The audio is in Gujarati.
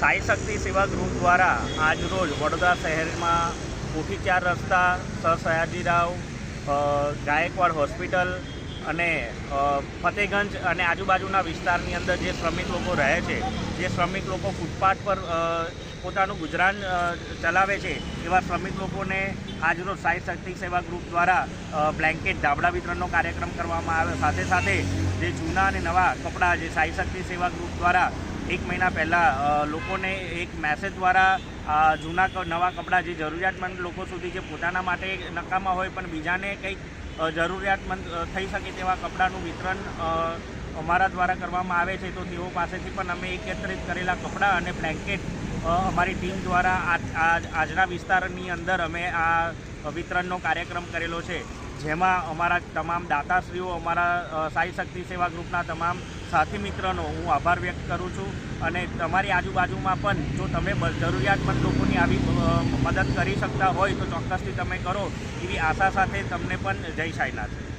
સાઈ શક્તિ સેવા ગ્રુપ દ્વારા આજરોજ વડોદરા શહેરમાં કોઠી ચાર રસ્તા સર સયાજીરાવ ગાયકવાડ હોસ્પિટલ અને ફતેગંજ અને આજુબાજુના વિસ્તારની અંદર જે શ્રમિક લોકો રહે છે, જે શ્રમિક લોકો ફૂટપાથ પર પોતાનું ગુજરાન ચલાવે છે, એવા શ્રમિક લોકોને આજરોજ સાઈ શક્તિ સેવા ગ્રુપ દ્વારા બ્લેન્કેટ ધાબળા વિતરણનો કાર્યક્રમ કરવામાં આવ્યો સાથે સાથે જે જૂના અને નવા કપડાં જે સાઈ શક્તિ સેવા ગ્રુપ દ્વારા એક મહિના પહેલાં લોકોને એક મેસેજ દ્વારા જૂના નવા કપડાં જે જરૂરિયાતમંદ લોકો સુધી જે પોતાના માટે નકામા હોય, પણ બીજાને કંઈક જરૂરિયાતમંદ થઈ શકે તેવા કપડાનું વિતરણ અમારા દ્વારા કરવામાં આવે છે, તો તેઓ પાસેથી પણ અમે એકત્રિત કરેલા કપડાં અને બ્લેન્કેટ અમારી ટીમ દ્વારા આજ- આજ, આજના વિસ્તારની અંદર અમે આ વિતરણનો કાર્યક્રમ કરેલો છે. જેમાં અમારા તમામ દાતાશ્રીઓ, અમારા સાઈ શક્તિ સેવા ગ્રુપના તમામ સાથી મિત્રનો હું આભાર વ્યક્ત કરું છું અને તમારી આજુબાજુમાં પણ જો તમે જરૂરિયાતમંદ લોકોની આવી મદદ કરી શકતા હોય તો ચોક્કસથી તમે કરો એવી આશા સાથે તમને પણ જય સાઈનાથ.